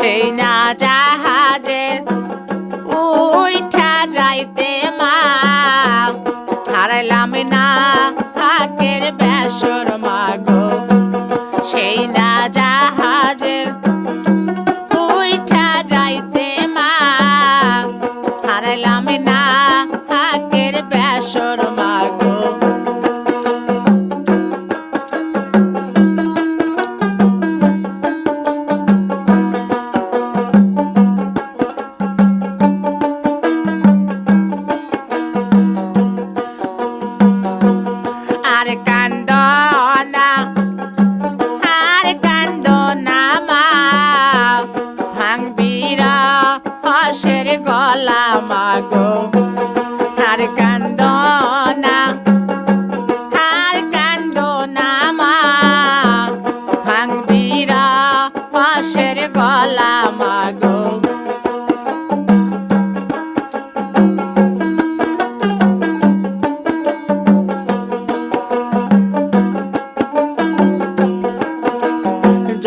সেই জাহাজে উঠা যাইতে মা। হারাইলাম না হাকের বেসর মাগো। সেই না জাহাজে উঠা যাইতে মা। হারাইলাম না হাকের বেসর আর কান্দ না আর কান্দ না মা ভাঙবির হসের গলা মাগো। আর কান্দ না আর কান্দ না মা ভাঙবির হসের গলা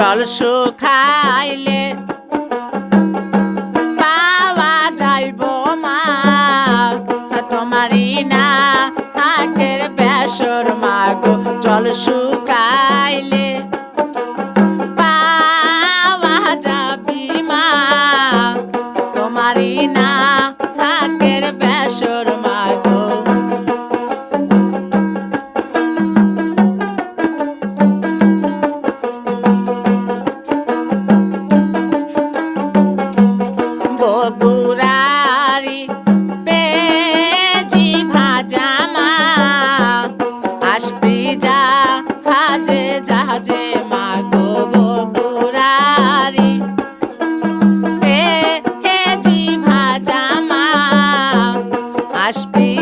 জল শুকাইলে পাওয়া যাইব মা। তোমারই না আগের বেসর মাগো। জল শুকাইলে হাজে জাহাজে মা গো বগুড়ারি পেজি ভাজা মা আসবি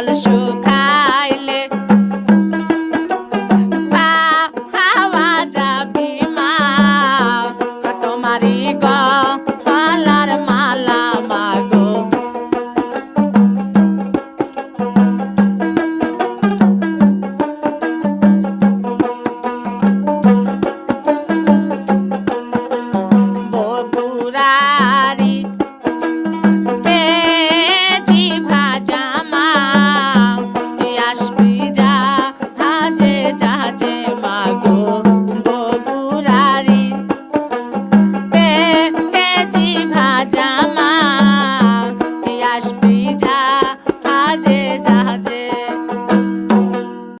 all the sugar.